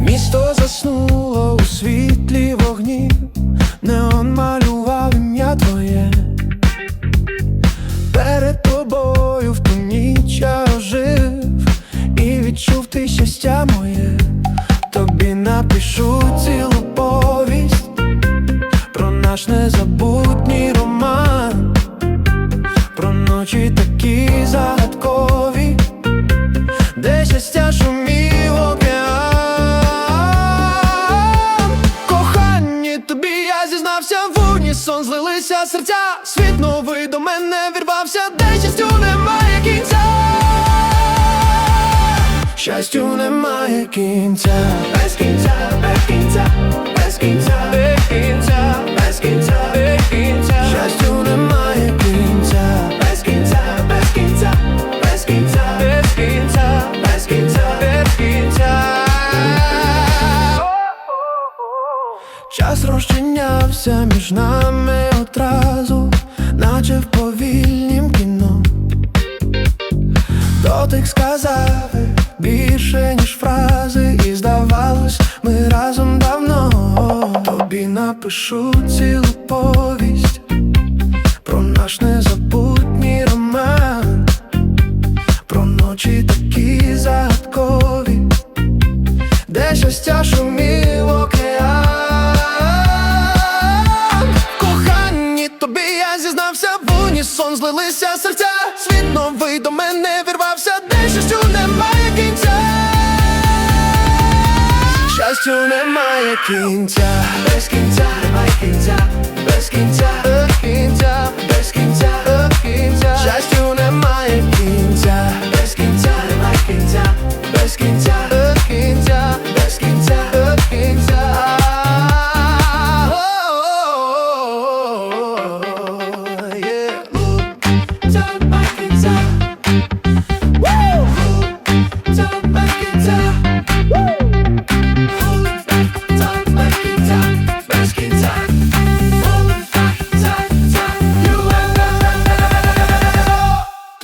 Місто заснуло у світлі вогні, неон малював ім'я. Перед тобою в ту ніч я ожив і відчув ти щастя напишу цілу повість про наш незабутній роман, про ночі такі загадкові, де щастя шумів океан. Коханні тобі я зізнався в унісон, злилися серця, світ новий до мене вірвався, де щастю немає Щастю немає кінця, без кінця, без кінця, без кінця, без кінця, без кінця, без кінця. Щастю немає кінця, без кінця, без кінця, без кінця, без кінця, без кінця, без кінця. Час розчинявся між нами одразу, наче в більше, фрази, і здавалось, ми разом давно. Тобі напишу цілу повість про наш незабутній роман, про ночі такі загадкові, де щастя шумів океан. Коханні тобі я зізнався в унісон, злилися серця, Щастю немає кінця, без кінця, немає кінця, без кінця, без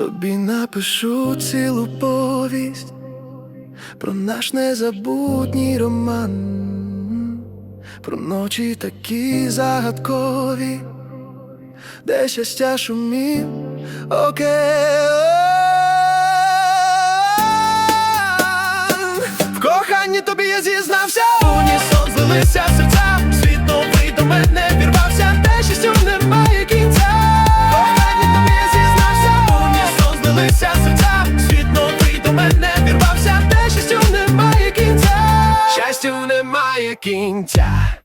Тобі напишу цілу повість про наш незабутній роман, про ночі такі загадкові, де щастя шумів океан. В коханні тобі я зізнався, унісон злилися кінця.